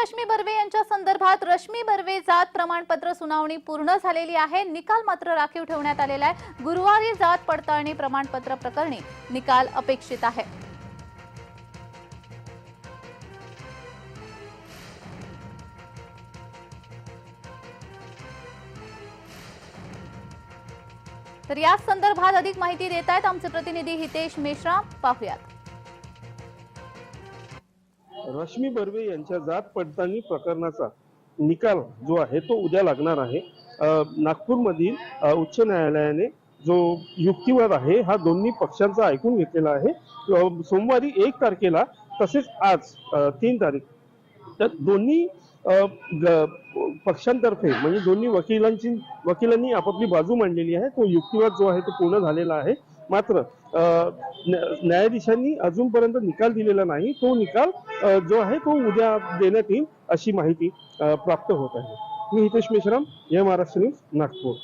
रश्मी बर्वे यांच्या संदर्भात रश्मी बर्वे जात प्रमाणपत्र सुनावणी पूर्ण झालेली आहे. निकाल मात्र राखीव ठेवण्यात आलेला आहे. गुरुवारी जात पडताळणी प्रमाणपत्र प्रकरणी निकाल अपेक्षित आहे. तर या संदर्भात अधिक माहिती देत आहेत आमचे प्रतिनिधी हितेश मेश्राम. पाहूयात. रश्मी बर्वे यांच्या जात पडताळणी प्रकरणाचा निकाल जो आहे तो उद्या लागणार आहे. नागपूरमधील उच्च न्यायालयाने जो युक्तिवाद आहे हा दोन्ही पक्षांचा ऐकून घेतलेला आहे. सोमवारी एक तारखेला तसेच आज तीन तारीख तर दोन्ही पक्षांतर्फे म्हणजे दोन्ही वकिलांची वकिलांनी आपापली बाजू मांडलेली आहे. तो युक्तिवाद जो आहे तो पूर्ण झालेला आहे. मात्र न्यायाधीशांनी अजूनपर्यंत निकाल दिलेला नाही. तो निकाल जो आहे तो उद्या देण्यात येईल अशी माहिती प्राप्त होत आहे. मी हितेश मेश्राम या महाराष्ट्र न्यूज नागपूर.